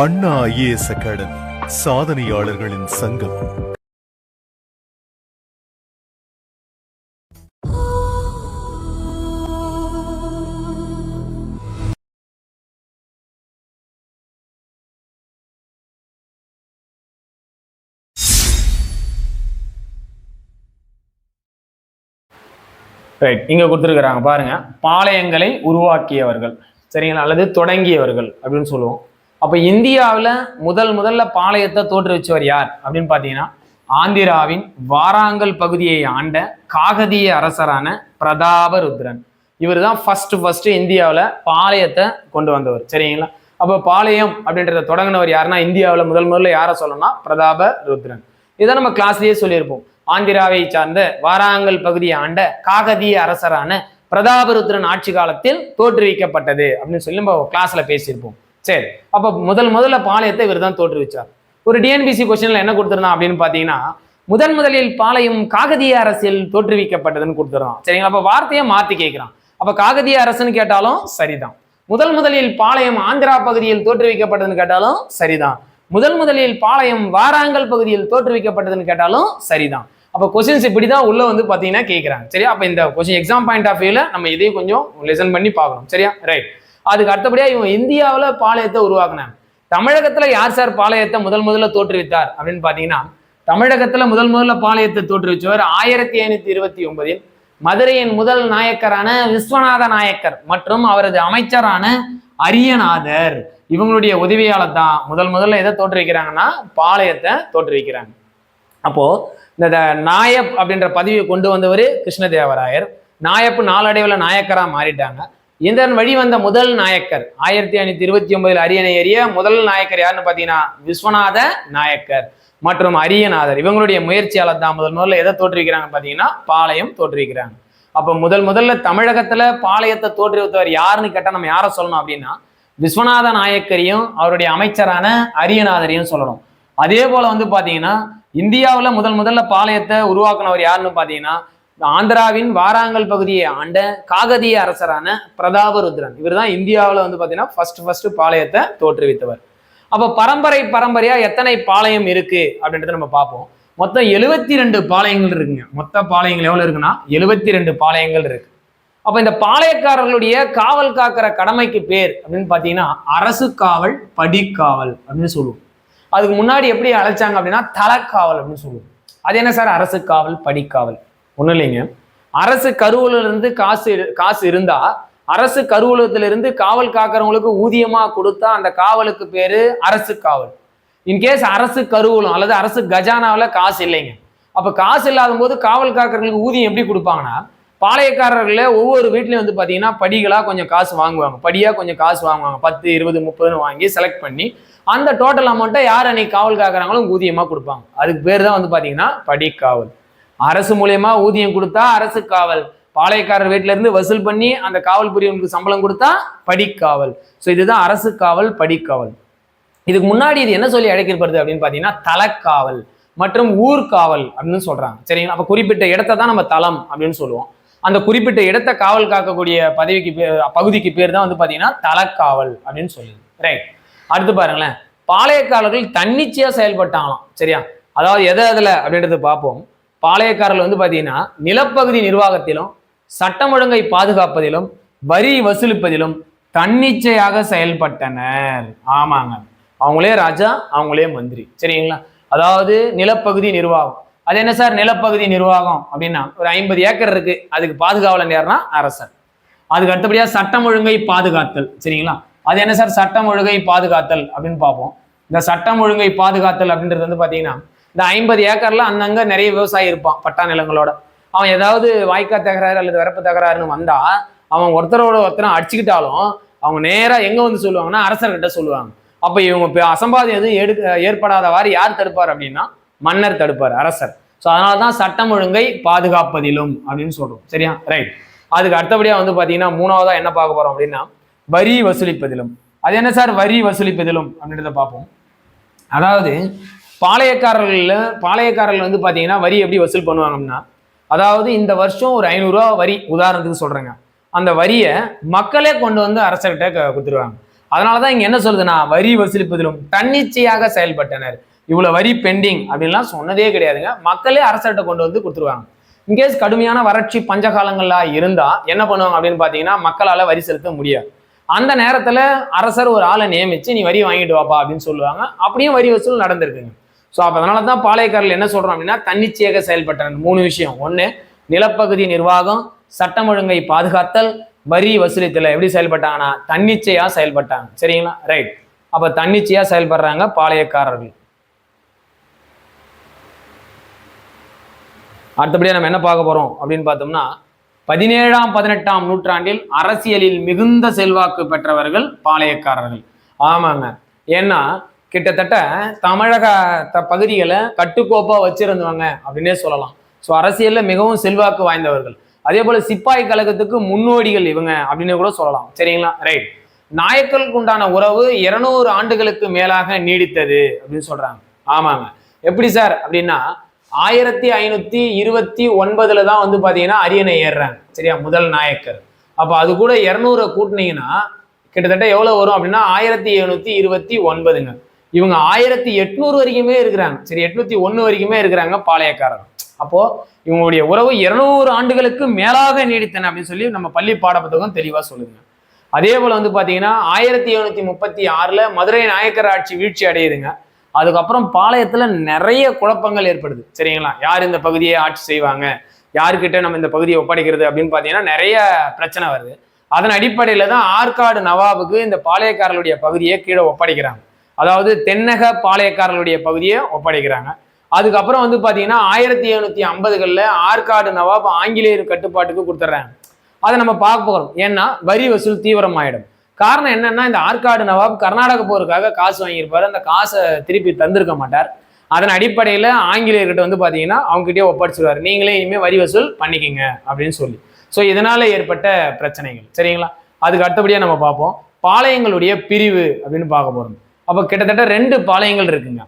அண்ணா IAS academy சாதனையாளர்களின் சங்கம். Right இங்க கொடுத்துருக்குறாங்க பாருங்க பாளையங்களை உருவாக்கியவர்கள் சரிங்களா? அல்லது தொடங்கியவர்கள் அப்படின்னு சொல்லுவோம். அப்போ இந்தியாவில் முதல் முதல்ல பாளையத்தை தோற்றுவிச்சவர் யார் அப்படின்னு பார்த்தீங்கன்னா ஆந்திராவின் வாராங்கல் பகுதியை ஆண்ட காகதிய அரசரான பிரதாபருத்ரன் இவர் தான் ஃபர்ஸ்ட் ஃபர்ஸ்ட் இந்தியாவில் பாளையத்தை கொண்டு வந்தவர். சரிங்களா? அப்போ பாளையம் அப்படின்றத தொடங்கினவர் யாருன்னா இந்தியாவில் முதல் முதல்ல யாரை சொல்லணும்னா பிரதாப ருத்ரன். இதை நம்ம கிளாஸ்லேயே சொல்லியிருப்போம். ஆந்திராவை சார்ந்த வாராங்கல் பகுதியை ஆண்ட காகதிய அரசரான பிரதாபருத்ரன் ஆட்சி காலத்தில் தோற்றுவிக்கப்பட்டது அப்படின்னு சொல்லி நம்ம கிளாஸ்ல பேசியிருப்போம். சரி. அப்போ முதல் முதல்ல பாளையத்தை இவர் தான் தோற்றுவிச்சார். ஒரு டிஎன்பிசி கொஸ்டின்ல என்ன கொடுத்துருந்தான் அப்படின்னு பார்த்தீங்கன்னா முதன் முதலில் பாளையம் காகதிய அரசில் தோற்றுவிக்கப்பட்டதுன்னு கொடுத்துருந்தான். சரிங்களா? அப்போ வார்த்தையை மாற்றி கேட்குறான். அப்போ காகதிய அரசுன்னு கேட்டாலும் சரிதான். முதல் முதலில் பாளையம் ஆந்திரா பகுதியில் தோற்றுவிக்கப்பட்டதுன்னு கேட்டாலும் சரிதான். முதல் முதலில் பாளையம் வாராங்கல் பகுதியில் தோற்றுவிக்கப்பட்டதுன்னு கேட்டாலும் சரிதான். அப்போ கொஸ்டின்ஸ் இப்படி தான் உள்ளே வந்து பார்த்தீங்கன்னா கேட்குறாங்க. சரியா? அப்போ இந்த கொஸ்டின் எக்ஸாம் பாயிண்ட் ஆஃப் வியூவில் நம்ம இதையும் கொஞ்சம் லெசன் பண்ணி பார்க்கணும். சரியா? ரைட் அதுக்கு அடுத்தபடியா இவங்க இந்தியாவில் பாளையத்தை உருவாக்குனாங்க. தமிழகத்துல யார் சார் பாளையத்தை முதல் முதல்ல தோற்றுவித்தார் அப்படின்னு பார்த்தீங்கன்னா தமிழகத்துல முதல் முதல்ல பாளையத்தை தோற்றுவிச்சவர் ஆயிரத்தி ஐநூத்தி இருபத்தி ஒன்பதில் மதுரையின் முதல் நாயக்கரான விஸ்வநாத நாயக்கர் மற்றும் அவரது அமைச்சரான அரியநாதர். இவங்களுடைய உதவியாளர் தான் முதல் முதல்ல எதை தோற்றுவிக்கிறாங்கன்னா பாளையத்தை தோற்றுவிக்கிறாங்க. அப்போ இந்த த- நாயப் அப்படின்ற பதவியை கொண்டு வந்தவர் கிருஷ்ணதேவராயர். நாயப்பு நாளடைவில் நாயக்கராக மாறிட்டாங்க. இதன் வழி வந்த முதல் நாயக்கர். ஆயிரத்தி ஐநூத்தி இருபத்தி ஒன்பதில் அரியணை ஏறிய முதல் நாயக்கர் யாருன்னு பார்த்தீங்கன்னா விஸ்வநாத நாயக்கர் மற்றும் அரியநாதர். இவங்களுடைய முயற்சியால தான் முதல் முதல்ல எதை தோற்றுவிக்கிறாங்க பார்த்தீங்கன்னா பாளையம் தோற்றுவிக்கிறாங்க. அப்போ முதல் முதல்ல தமிழகத்துல பாளையத்தை தோற்றுவித்தவர் யாருன்னு கேட்டால் நம்ம யாரை சொல்லணும் அப்படின்னா விஸ்வநாத நாயக்கரையும் அவருடைய அமைச்சரான அரியநாதரையும் சொல்லணும். அதே போல வந்து பாத்தீங்கன்னா இந்தியாவில் முதல் முதல்ல பாளையத்தை உருவாக்குனவர் யாருன்னு பார்த்தீங்கன்னா ஆந்திராவின் வாராங்கல் பகுதியை ஆண்ட காகதிய அரசரான பிரதாபருத்ரன். இவர் தான் இந்தியாவில் வந்து பார்த்தீங்கன்னா ஃபர்ஸ்ட் ஃபர்ஸ்ட் பாளையத்தை தோற்றுவித்தவர். அப்போ பரம்பரை பரம்பரையா எத்தனை பாளையம் இருக்கு அப்படின்றத நம்ம பார்ப்போம். மொத்தம் எழுபத்தி ரெண்டு பாளையங்கள் இருக்குங்க. மொத்த பாளையங்கள் எவ்வளோ இருக்குன்னா எழுபத்தி ரெண்டு பாளையங்கள் இருக்கு. அப்ப இந்த பாளையக்காரர்களுடைய காவல் காக்கிற கடமைக்கு பேர் அப்படின்னு பார்த்தீங்கன்னா அரசு காவல் படிக்காவல் அப்படின்னு சொல்லுவோம். அதுக்கு முன்னாடி எப்படி அழைச்சாங்க அப்படின்னா தலக்காவல் அப்படின்னு சொல்லுவோம். அது என்ன சார்? அரசு காவல் படிக்காவல். ஒன்றும் இல்லைங்க அரசு கருவூல இருந்து காசு இரு- காசு இருந்தா அரசு கருவூலத்திலிருந்து காவல் காக்கிறவங்களுக்கு ஊதியமா கொடுத்தா அந்த காவலுக்கு பேரு அரசு காவல். இன்கேஸ் அரசு கருவூலம் அல்லது அரசு கஜானாவில் காசு இல்லைங்க. அப்போ காசு இல்லாத போது காவல் காக்கிறவங்களுக்கு ஊதியம் எப்படி கொடுப்பாங்கன்னா பாளையக்காரர்கள ஒவ்வொரு வீட்லேயும் வந்து பார்த்தீங்கன்னா படிகளாக கொஞ்சம் காசு வாங்குவாங்க. படியாக கொஞ்சம் காசு வாங்குவாங்க. பத்து இருபது முப்பதுன்னு வாங்கி செலக்ட் பண்ணி அந்த டோட்டல் அமௌண்ட்டை யார் அன்னைக்கு காவல் காக்குறாங்களோ ஊதியமாக கொடுப்பாங்க. அதுக்கு பேர் தான் வந்து பாத்தீங்கன்னா படிக்காவல் அரசு மூலயமா ஊதியம் கொடுத்தா அரசு காவல். பாளையக்காரர் வீட்டில இருந்து வசூல் பண்ணி அந்த காவல் புரியவனுக்கு சம்பளம் கொடுத்தா படிக்காவல். ஸோ இதுதான் அரசு காவல் படிக்காவல். இதுக்கு முன்னாடி இது என்ன சொல்லி அழைக்கப்படுது அப்படின்னு பார்த்தீங்கன்னா தலக்காவல் மற்றும் ஊர்காவல் அப்படின்னு சொல்றாங்க. சரிங்களா? அப்போ குறிப்பிட்ட இடத்தை தான் நம்ம தலம் அப்படின்னு சொல்லுவோம். அந்த குறிப்பிட்ட இடத்தை காவல் காக்கக்கூடிய பதவிக்கு பேர் பகுதிக்கு பேர் தான் வந்து பார்த்தீங்கன்னா தலக்காவல் அப்படின்னு சொல்லுது. ரைட் அடுத்து பாருங்களேன். பாளையக்காரர்கள் தன்னிச்சையா செயல்பட்டாங்களாம். சரியா? அதாவது எதை எதில் அப்படின்றத பார்ப்போம். பாளையக்காரர்கள் வந்து பார்த்தீங்கன்னா நிலப்பகுதி நிர்வாகத்திலும் சட்டம் ஒழுங்கை பாதுகாப்பதிலும் வரி வசூலிப்பதிலும் தன்னிச்சையாக செயல்பட்டனர். ஆமாங்க. அவங்களே ராஜா அவங்களே மந்திரி. சரிங்களா? அதாவது நிலப்பகுதி நிர்வாகம். அது என்ன சார்? நிலப்பகுதி நிர்வாகம் அப்படின்னா ஒரு ஐம்பது ஏக்கர் இருக்கு. அதுக்கு பாதுகாவலன் யாருன்னா அரசர். அதுக்கு அடுத்தபடியாக சட்டம் ஒழுங்கை பாதுகாத்தல். சரிங்களா? அது என்ன சார்? சட்டம் ஒழுங்கை பாதுகாத்தல் அப்படின்னு பார்ப்போம். இந்த சட்டம் ஒழுங்கை பாதுகாத்தல் அப்படின்றது வந்து பார்த்தீங்கன்னா இந்த ஐம்பது ஏக்கர்ல அந்தங்க நிறைய விவசாயி இருப்பான் பட்டா நிலங்களோட. அவன் ஏதாவது வாய்க்கா தகராறு அல்லது வரப்பு தகராறுன்னு வந்தா அவன் ஒருத்தரோட ஒருத்தரும் அடிச்சுக்கிட்டாலும் அவங்க நேரா எங்க வந்து சொல்லுவாங்கன்னா அரசர்கிட்ட சொல்லுவாங்க. அப்ப இவங்க இப்ப அசம்பாதம் எதுவும் எடுக்க ஏற்படாதவாறு யார் தடுப்பார் அப்படின்னா மன்னர் தடுப்பார் அரசர். ஸோ அதனால தான் சட்டம் ஒழுங்கை பாதுகாப்பதிலும் அப்படின்னு சொல்றோம். சரியா? ரைட் அதுக்கு அடுத்தபடியா வந்து பாத்தீங்கன்னா மூணாவதா என்ன பார்க்க போறோம் அப்படின்னா வரி வசூலிப்பதிலும். அது என்ன சார்? வரி வசூலிப்பதிலும் அப்படின்றத பார்ப்போம். அதாவது பாளையக்காரர்கள் பாளையக்காரர்கள் வந்து பார்த்தீங்கன்னா வரி எப்படி வசூல் பண்ணுவாங்கன்னா அதாவது இந்த வருஷம் ஒரு ஐநூறுரூவா வரி உதாரணத்துக்கு சொல்கிறேங்க அந்த வரியை மக்களே கொண்டு வந்து அரசர்கிட்ட கொடுத்துருவாங்க. அதனால தான் இங்கே என்ன சொல்லுதுன்னா வரி வசூலிப்பதிலும் தன்னிச்சையாக செயல்பட்டனர். இவ்வளோ வரி பெண்டிங் அப்படின்லாம் சொன்னதே கிடையாதுங்க. மக்களே அரசர்கிட்ட கொண்டு வந்து கொடுத்துருவாங்க. இன்கேஸ் கடுமையான வறட்சி பஞ்சகாலங்களாக இருந்தால் என்ன பண்ணுவாங்க அப்படின்னு பார்த்தீங்கன்னா மக்களால் வரி செலுத்த முடியாது. அந்த நேரத்தில் அரசர் ஒரு ஆளை நியமிச்சு நீ வரி வாங்கிட்டு வாப்பா அப்படின்னு சொல்லுவாங்க. அப்படியும் வரி வசூல் நடந்திருக்குங்க. ஸோ அப்போ அதனால தான் பாளையக்காரர்கள் என்ன சொல்கிறோம் அப்படின்னா தன்னிச்சையாக செயல்பட்டனர் மூணு விஷயம். ஒன்று நிலப்பகுதி நிர்வாகம் சட்டம் ஒழுங்கை பாதுகாத்தல் வரி வசூலித்தல. எப்படி செயல்பட்டாங்கன்னா தன்னிச்சையாக செயல்பட்டாங்க. சரிங்களா? ரைட் அப்போ தன்னிச்சையாக செயல்படுறாங்க பாளையக்காரர்கள். அடுத்தபடியாக நம்ம என்ன பார்க்க போகிறோம் அப்படின்னு பார்த்தோம்னா பதினேழாம் பதினெட்டாம் நூற்றாண்டில் அரசியலில் மிகுந்த செல்வாக்கு பெற்றவர்கள் பாளையக்காரர்கள். ஆமாங்க. ஏன்னா கிட்டத்தட்ட தமிழக பகுதிகளை கட்டுக்கோப்பா வச்சிருந்தவங்க அப்படின்னே சொல்லலாம். ஸோ அரசியலில் மிகவும் செல்வாக்கு வாய்ந்தவர்கள். அதே போல சிப்பாய் கழகத்துக்கு முன்னோடிகள் இவங்க அப்படின்னு கூட சொல்லலாம். சரிங்களா? ரைட் நாயக்கருக்கு உண்டான உறவு இருநூறு ஆண்டுகளுக்கு மேலாக நீடித்தது அப்படின்னு சொல்றாங்க. ஆமாங்க. எப்படி சார்? அப்படின்னா ஆயிரத்தி ஐநூத்தி இருபத்தி ஒன்பதுல தான் வந்து பாத்தீங்கன்னா அரியணை ஏறுறாங்க. சரியா? முதல் நாயக்கர். அப்ப அது கூட இருநூறு கூட்டினீங்கன்னா கிட்டத்தட்ட எவ்வளவு வரும் அப்படின்னா ஆயிரத்தி எழுநூத்தி இருபத்தி ஒன்பதுங்க. இவங்க ஆயிரத்தி எட்நூறு வரைக்குமே இருக்கிறாங்க. சரி எட்நூத்தி ஒன்று வரைக்குமே இருக்கிறாங்க பாளையக்காரர் அப்போ இவங்களுடைய உறவு இருநூறு ஆண்டுகளுக்கு மேலாக நீடித்தன அப்படின்னு சொல்லி நம்ம பள்ளி பாடப்புத்தகம் தெளிவாக சொல்லுங்க அதே போல வந்து பார்த்தீங்கன்னா ஆயிரத்தி எழுநூத்தி முப்பத்தி ஆறில் மதுரை நாயக்கர் ஆட்சி வீழ்ச்சி அடையுதுங்க. அதுக்கப்புறம் பாளையத்தில் நிறைய குழப்பங்கள் ஏற்படுது. சரிங்களா? யார் இந்த பகுதியை ஆட்சி செய்வாங்க? யாருக்கிட்ட நம்ம இந்த பகுதியை ஒப்படைக்கிறது அப்படின்னு பார்த்தீங்கன்னா நிறைய பிரச்சனை வருது. அதன் அடிப்படையில் தான் ஆற்காடு நவாபுக்கு இந்த பாளையக்காரர்களுடைய பகுதியை கீழே ஒப்படைக்கிறாங்க. அதாவது தென்னக பாளையக்காரர்களுடைய பகுதியை ஒப்படைக்கிறாங்க. அதுக்கப்புறம் வந்து பார்த்தீங்கன்னா ஆயிரத்தி எழுநூத்தி ஐம்பதுகளில் ஆற்காடு நவாப் ஆங்கிலேயர் கட்டுப்பாட்டுக்கு கொடுத்துட்றாங்க. அதை நம்ம பார்க்க போகிறோம் ஏன்னா வரி வசூல் தீவிரமாயிடும். காரணம் என்னன்னா இந்த ஆற்காடு நவாப் கர்நாடக போருக்காக காசு வாங்கியிருப்பாரு. அந்த காசை திருப்பி தந்திருக்க மாட்டார். அதன் அடிப்படையில் ஆங்கிலேயர்கிட்ட வந்து பார்த்தீங்கன்னா அவங்ககிட்டயே ஒப்படைச்சிருவாரு. நீங்களே இனிமேல் வரி வசூல் பண்ணிக்கிங்க அப்படின்னு சொல்லி. ஸோ இதனால ஏற்பட்ட பிரச்சனைகள். சரிங்களா? அதுக்கு அடுத்தபடியாக நம்ம பார்ப்போம். பாளையங்களுடைய பிரிவு அப்படின்னு பார்க்க போகிறோம் அப்போ கிட்டத்தட்ட ரெண்டு பாளையங்கள் இருக்குங்க.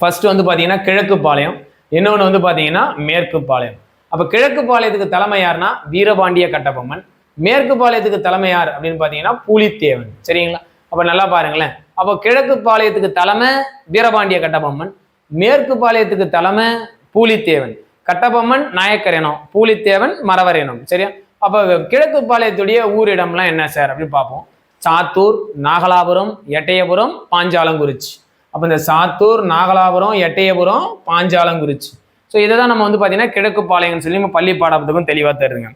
ஃபர்ஸ்ட் வந்து பார்த்தீங்கன்னா கிழக்கு பாளையம் இன்னொன்று வந்து பார்த்தீங்கன்னா மேற்கு பாளையம். அப்போ கிழக்கு பாளையத்துக்கு தலைமை யாருன்னா? வீரபாண்டிய கட்டபொம்மன். மேற்கு பாளையத்துக்கு தலைமை யார் அப்படின்னு பார்த்தீங்கன்னா பூலித்தேவன். சரிங்களா? அப்போ நல்லா பாருங்களேன். அப்போ கிழக்கு பாளையத்துக்கு தலைமை வீரபாண்டிய கட்டபொம்மன். மேற்கு பாளையத்துக்கு தலைமை பூலித்தேவன். கட்டபொம்மன் நாயக்கர் இனம் பூலித்தேவன் மறவர் இனம் சரியா? அப்போ கிழக்கு பாளையத்துடைய ஊரிடம்லாம் என்ன சார்? அப்படின்னு பார்ப்போம். சாத்தூர் நாகலாபுரம் எட்டயபுரம் பாஞ்சாலங்குறிச்சி. அப்போ இந்த சாத்தூர் நாகலாபுரம் எட்டயபுரம் பாஞ்சாலங்குறிச்சி. ஸோ இதை தான் நம்ம வந்து பார்த்தீங்கன்னா கிழக்கு பாளையம்னு சொல்லி நம்ம பள்ளி பாடத்துக்கும் தெளிவாக தருங்க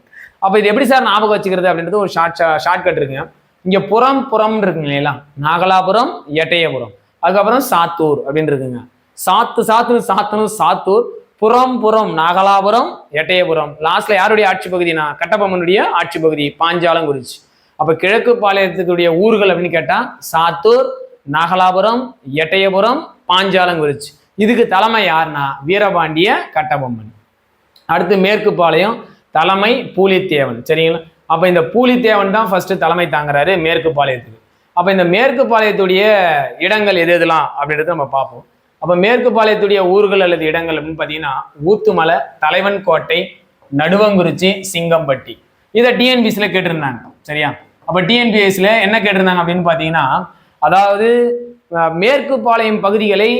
அப்போ இது எப்படி சார் ஞாபகம் வச்சுக்கிறது அப்படின்றது ஒரு ஷார்ட் ஷார்ட் கட் இருக்குங்க. இங்கே புறம் புறம் இருக்குங்க இல்லையா நாகலாபுரம் எட்டயபுரம். அதுக்கப்புறம் சாத்தூர் அப்படின்னு இருக்குங்க. சாத்து சாத்து சாத்தனும் சாத்தூர். புறம் புறம் நாகலாபுரம் எட்டயபுரம். லாஸ்ட்ல யாருடைய ஆட்சி பகுதினா? கட்டபொம்மனுடைய ஆட்சி பகுதி பாஞ்சாலங்குறிச்சி. அப்ப கிழக்கு பாளையத்துக்குரிய ஊர்கள் அப்படின்னு கேட்டா சாத்தூர் நாகலாபுரம் எட்டயபுரம் பாஞ்சாலங்குறிச்சி. இதுக்கு தலைமை யாருன்னா? வீரபாண்டிய கட்டபொம்மன். அடுத்து மேற்கு பாளையம் தலைமை பூலித்தேவன். சரிங்களா? அப்ப இந்த பூலித்தேவன் தான் ஃபர்ஸ்ட் தலைமை தாங்குறாரு மேற்கு பாளையத்துக்கு. அப்ப இந்த மேற்கு பாளையத்துடைய இடங்கள் எது எதுலாம் அப்படின்றத நம்ம பார்ப்போம். அப்ப மேற்கு பாளையத்துடைய ஊர்கள் அல்லது இடங்கள் அப்படின்னு பார்த்தீங்கன்னா ஊத்துமலை தலைவன் கோட்டை நடுவங்குறிச்சி சிங்கம்பட்டி. இதை டிஎன்பிசியில் கேட்டிருந்தாங்க. சரியா? அப்போ டிஎன்பிஎஸ்சியில் என்ன கேட்டிருந்தாங்க அப்படின்னு பார்த்தீங்கன்னா அதாவது மேற்கு பாளையம் பகுதிகளை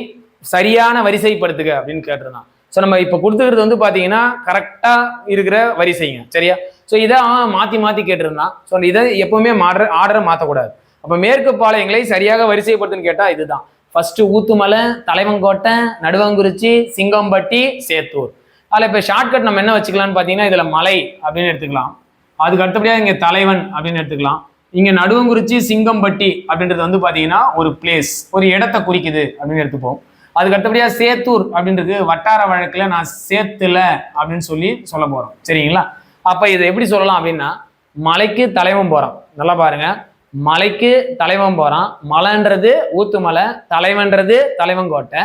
சரியான வரிசைப்படுத்துக அப்படின்னு கேட்டிருந்தான். ஸோ நம்ம இப்போ கொடுத்துக்கிறது வந்து பார்த்தீங்கன்னா கரெக்டாக இருக்கிற வரிசைங்க. சரியா? ஸோ இதை அவன் மாற்றி மாற்றி கேட்டிருந்தான். ஸோ இதை எப்பவுமே மாடுற ஆர்டரை மாற்றக்கூடாது அப்போ மேற்கு பாளையங்களை சரியாக வரிசைப்படுத்துன்னு கேட்டால் இதுதான். ஃபர்ஸ்ட் ஊத்துமலை தலைவங்கோட்டை நடுவங்குறிச்சி சிங்கம்பட்டி சேத்தூர். அதில் இப்போ ஷார்ட்கட் நம்ம என்ன வச்சுக்கலாம்னு பார்த்தீங்கன்னா இதில் மலை அப்படின்னு எடுத்துக்கலாம். அதுக்கு அடுத்தபடியாக இங்கே தலைவன் அப்படின்னு எடுத்துக்கலாம். இங்கே நடுவங்குறிச்சி சிங்கம்பட்டி அப்படின்றது வந்து பார்த்தீங்கன்னா ஒரு பிளேஸ் ஒரு இடத்தை குறிக்குது அப்படின்னு எடுத்துப்போம். அதுக்கு அடுத்தபடியாக சேத்தூர் அப்படின்றது வட்டார வழக்கில் நான் சேத்துல அப்படின்னு சொல்லி சொல்ல போகிறோம் சரிங்களா? அப்போ இதை எப்படி சொல்லலாம் அப்படின்னா மலைக்கு தலைவன் போகிறான் நல்லா பாருங்க. மலைக்கு தலைவன் போகிறான் மலைன்றது ஊத்துமலை தலைவன்றது தலைவங்கோட்டை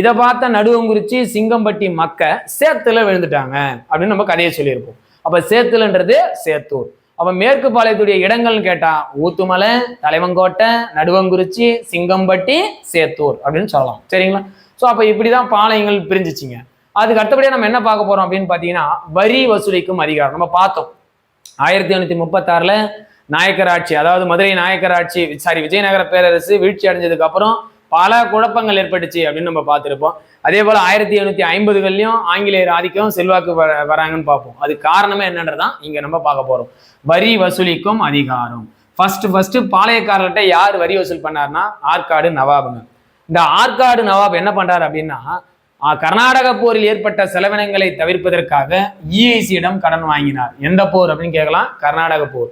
இதை பார்த்த நடுவங்குறிச்சி சிங்கம்பட்டி மக்க சேத்துல விழுந்துட்டாங்க அப்படின்னு நம்ம கதையை சொல்லியிருப்போம். அப்ப சேத்துலன்றது சேத்தூர். அப்ப மேற்கு பாளையத்துடைய இடங்கள்னு கேட்டா ஊத்துமலை தலைவங்கோட்டை நடுவங்குறிச்சி சிங்கம்பட்டி சேத்தூர் அப்படின்னு சொல்லலாம். சரிங்களா? ஸோ அப்ப இப்படிதான் பாளையங்கள் பிரிஞ்சிச்சிங்க. அதுக்கு அடுத்தபடியாக நம்ம என்ன பார்க்க போறோம் அப்படின்னு பார்த்தீங்கன்னா வரி வசூலிக்கும் அதிகாரம். நம்ம பார்த்தோம். ஆயிரத்தி எண்ணூத்தி முப்பத்தாறுல நாயக்கர் ஆட்சி அதாவது மதுரை நாயக்கர் ஆட்சி சாரி விஜயநகர பேரரசு வீழ்ச்சி அடைஞ்சதுக்கு அப்புறம் பல குழப்பங்கள் ஏற்பட்டுச்சு அப்படின்னு நம்ம பார்த்திருப்போம். அதே போல் ஆயிரத்தி எழுநூத்தி ஐம்பதுகள்லயும் ஆங்கிலேயர் ஆதிக்கம் செல்வாக்கு வர- வராங்கன்னு பார்ப்போம். அது காரணமே என்னன்றதான் இங்க நம்ம பார்க்க போறோம். வரி வசூலிக்கும் அதிகாரம். ஃபர்ஸ்ட் ஃபர்ஸ்ட் பாளையக்காரர்கிட்ட யார் வரி வசூல் பண்ணார்னா ஆற்காடு நவாபுங்க. இந்த ஆற்காடு நவாப் என்ன பண்றாரு அப்படின்னா கர்நாடக போரில் ஏற்பட்ட செலவினங்களை தவிர்ப்பதற்காக இஐசியிடம் கடன் வாங்கினார். எந்த போர் அப்படின்னு கேட்கலாம்? கர்நாடக போர்.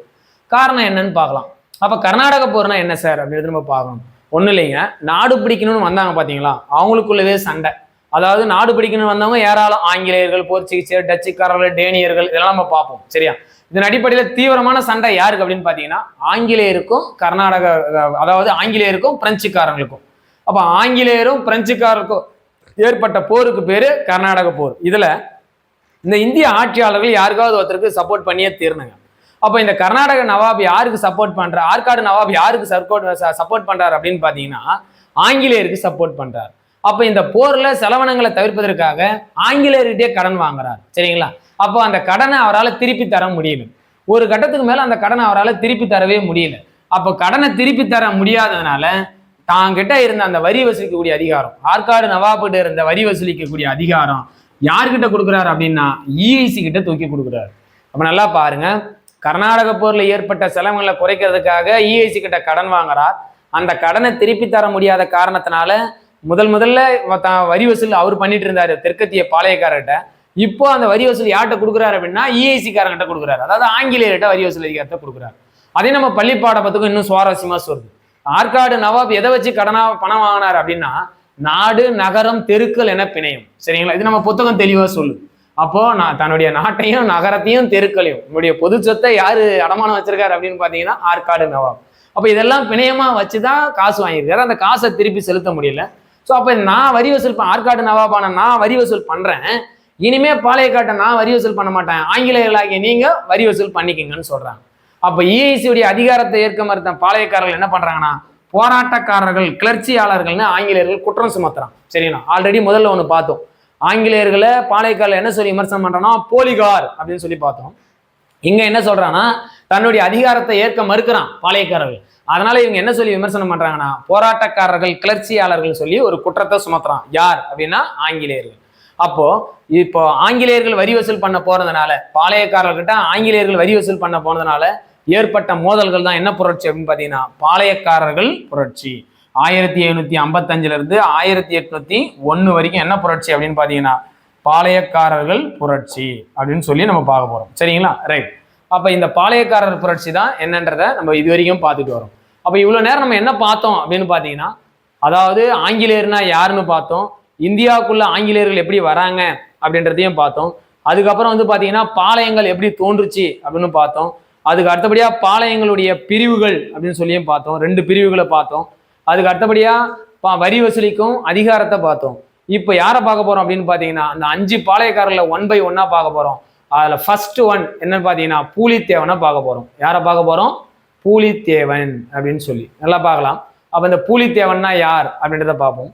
காரணம் என்னன்னு பார்க்கலாம். அப்போ கர்நாடக போர்னா என்ன சார்? அப்படின்னு நம்ம பார்க்கணும். ஒன்றும் இல்லைங்க. நாடு பிடிக்கணும்னு வந்தாங்க பார்த்தீங்களா அவங்களுக்குள்ளவே சண்டை. அதாவது நாடு பிடிக்கணும்னு வந்தவங்க ஏராளம் ஆங்கிலேயர்கள் போர்ச்சுகீசியர் டச்சுக்காரர்கள் டேனியர்கள் இதெல்லாம் நம்ம பார்ப்போம். சரியா? இதன் அடிப்படையில் தீவிரமான சண்டை யாருக்கு அப்படின்னு பார்த்தீங்கன்னா ஆங்கிலேயருக்கும் கர்நாடக அதாவது ஆங்கிலேயருக்கும் பிரெஞ்சுக்காரங்களுக்கும். அப்போ ஆங்கிலேயரும் பிரெஞ்சுக்காரருக்கும் ஏற்பட்ட போருக்கு பேர் கர்நாடக போர். இதில் இந்த இந்திய ஆட்சியாளர்கள் யாருக்காவது ஒருத்தருக்கு சப்போர்ட் பண்ணியே தீர்ணுங்க அப்போ இந்த கர்நாடக நவாப் யாருக்கு சப்போர்ட் பண்ற? ஆற்காடு நவாப் யாருக்கு சப்போர்ட் சப்போர்ட் பண்றாரு அப்படின்னு பார்த்தீங்கன்னா ஆங்கிலேயருக்கு சப்போர்ட் பண்றாரு. அப்போ இந்த போர்ல செலவனங்களை தவிர்ப்பதற்காக ஆங்கிலேயர்கிட்டே கடன் வாங்குறார். சரிங்களா? அப்போ அந்த கடனை அவரால் திருப்பி தர முடியல. ஒரு கட்டத்துக்கு மேல அந்த கடனை அவரால் திருப்பி தரவே முடியல. அப்போ கடனை திருப்பி தர முடியாததுனால தாங்கிட்ட இருந்த அந்த வரி வசூலிக்கக்கூடிய அதிகாரம் ஆற்காடு நவாப்கிட்ட இருந்த வரி வசூலிக்கக்கூடிய அதிகாரம் யார்கிட்ட கொடுக்குறாரு அப்படின்னா இஐசி கிட்ட தூக்கி கொடுக்குறாரு. அப்போ நல்லா பாருங்க. கர்நாடக போர்ல ஏற்பட்ட செலவுகளை குறைக்கிறதுக்காக இஐசி கிட்ட கடன் வாங்குறார் அந்த கடனை திருப்பி தர முடியாத காரணத்தினால முதல் முதல்ல தான் வரி வசூல் அவர் பண்ணிட்டு இருந்தாரு தெற்கத்திய பாளையக்காரர்கிட்ட. இப்போ அந்த வரி வசூல் யார்கிட்ட கொடுக்குறாரு அப்படின்னா இஐசி காரங்கிட்ட கொடுக்குறாரு. அதாவது ஆங்கிலேயர்கிட்ட வரி வசூல் அதிகாரத்தை கொடுக்குறாரு. அதே நம்ம பள்ளி பாடப்பத்துக்கும் இன்னும் சுவாரஸ்யமா சொல்லுது ஆற்காடு நவாப் எதை வச்சு கடனா பணம் வாங்கினார் அப்படின்னா நாடு நகரம் தெருக்கள் என பிணையும். சரிங்களா? இது நம்ம புத்தகம் தெளிவா சொல்லுது. அப்போ நான் தன்னுடைய நாட்டையும் நகரத்தையும் தெருக்களையும் நம்முடைய பொது சொத்தை யாரு அடமானம் வச்சிருக்காரு அப்படின்னு பாத்தீங்கன்னா ஆற்காடு நவாப். அப்போ இதெல்லாம் பிணையமா வச்சுதான் காசு வாங்கியிருக்காரு. அந்த காசை திருப்பி செலுத்த முடியல. ஸோ அப்ப நான் வரி வசூல் ஆற்காடு நவாபான நான் வரி வசூல் பண்றேன். இனிமே பாளையக்காட்டை நான் வரி வசூல் பண்ண மாட்டேன். ஆங்கிலேயர்களாகிய நீங்க வரி வசூல் பண்ணிக்கங்கன்னு சொல்றாங்க. அப்ப இஐசியுடைய அதிகாரத்தை ஏற்க மறுத்த பாளையக்காரர்கள் என்ன பண்றாங்கன்னா போராட்டக்காரர்கள் கிளர்ச்சியாளர்கள்னு ஆங்கிலேயர்கள் குற்றம் சுமத்துறான் சரிங்களா? ஆல்ரெடி முதல்ல ஒன்று பார்த்தோம். ஆங்கிலேயர்களை பாளையக்காரர்கள் என்ன சொல்லி விமர்சனம் பண்றான்னா போலிகார் அப்படின்னு சொல்லி பார்த்தோம். இங்க என்ன சொல்றான்னா தன்னுடைய அதிகாரத்தை ஏற்க மறுக்கிறான் பாளையக்காரர்கள். அதனால இவங்க என்ன சொல்லி விமர்சனம் பண்றாங்கன்னா போராட்டக்காரர்கள் கிளர்ச்சியாளர்கள் சொல்லி ஒரு குற்றத்தை சுமத்துறான். யார்? அப்படின்னா ஆங்கிலேயர்கள். அப்போ இப்போ ஆங்கிலேயர்கள் வரி வசூல் பண்ண போறதுனால பாளையக்காரர்கிட்ட ஆங்கிலேயர்கள் வரி வசூல் பண்ண போனதுனால ஏற்பட்ட மோதல்கள் தான் என்ன புரட்சி அப்படின்னு பாத்தீங்கன்னா பாளையக்காரர்கள் புரட்சி. ஆயிரத்தி எழுநூத்தி ஐம்பத்தஞ்சுல இருந்து ஆயிரத்தி எட்நூத்தி ஒன்னு வரைக்கும் என்ன புரட்சி அப்படின்னு பாத்தீங்கன்னா பாளையக்காரர்கள் புரட்சி அப்படின்னு சொல்லி நம்ம பார்க்க போறோம். சரிங்களா? ரைட் அப்ப இந்த பாளையக்காரர் புரட்சி தான் என்னன்றதை நம்ம இது வரைக்கும் பார்த்துட்டு வரோம். அப்ப இவ்வளவு நேரம் நம்ம என்ன பார்த்தோம் அப்படின்னு பாத்தீங்கன்னா அதாவது ஆங்கிலேயர்னா யாருன்னு பார்த்தோம். இந்தியாவுக்குள்ள ஆங்கிலேயர்கள் எப்படி வராங்க அப்படின்றதையும் பார்த்தோம். அதுக்கப்புறம் வந்து பாத்தீங்கன்னா பாளையங்கள் எப்படி தோன்றுச்சு அப்படின்னு பார்த்தோம். அதுக்கு அடுத்தபடியா பாளையங்களுடைய பிரிவுகள் அப்படின்னு சொல்லியும் பார்த்தோம். ரெண்டு பிரிவுகளை பார்த்தோம். அதுக்கு அடுத்தபடியாக பா- வரி வசூலிக்கும் அதிகாரத்தை பார்த்தோம். இப்போ யாரை பார்க்க போகிறோம் அப்படின்னு பார்த்தீங்கன்னா அந்த அஞ்சு பாளையக்காரர்ல ஒன் பை ஒன்னாக பார்க்க போகிறோம் அதில் ஃபர்ஸ்ட் ஒன் என்னன்னு பார்த்தீங்கன்னா பூலித்தேவனை பார்க்க போகிறோம் யாரை பார்க்க போகிறோம் பூலித்தேவன் அப்படின்னு சொல்லி. நல்லா பார்க்கலாம். அப்போ இந்த பூலித்தேவன்னா யார் அப்படின்றத பார்ப்போம்.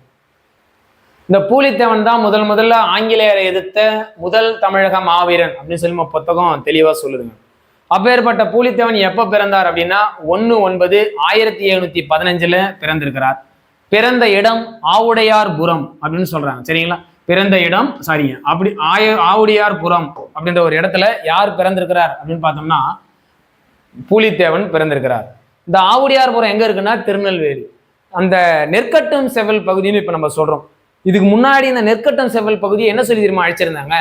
இந்த பூலித்தேவன் தான் முதல் முதல்ல ஆங்கிலேயரை எதிர்த்த முதல் தமிழக மாவீரன் அப்படின்னு சொல்லி நம்ம புத்தகம் தெளிவாக சொல்லுதுங்க. அப்பேற்பட்ட பூலித்தேவன் எப்ப பிறந்தார் அப்படின்னா ஒன்னு ஒன்பது ஆயிரத்தி எழுநூத்தி பதினஞ்சுல பிறந்திருக்கிறார். பிறந்த இடம் ஆவுடையார்புரம் அப்படின்னு சொல்றாங்க. சரிங்களா? பிறந்த இடம் சாரிங்க அப்படி ஆய ஆவுடையார்புரம் அப்படின்ற ஒரு இடத்துல யார் பிறந்திருக்கிறார் அப்படின்னு பார்த்தோம்னா பூலித்தேவன் பிறந்திருக்கிறார். இந்த ஆவுடையார்புரம் எங்க இருக்குன்னா திருநெல்வேலி. அந்த நெற்கட்டும் செவல் பகுதின்னு இப்ப நம்ம சொல்றோம். இதுக்கு முன்னாடி இந்த நெற்கட்டம் செவல் பகுதியை என்ன சொல்லி தெரியுமா அழைச்சிருந்தாங்க?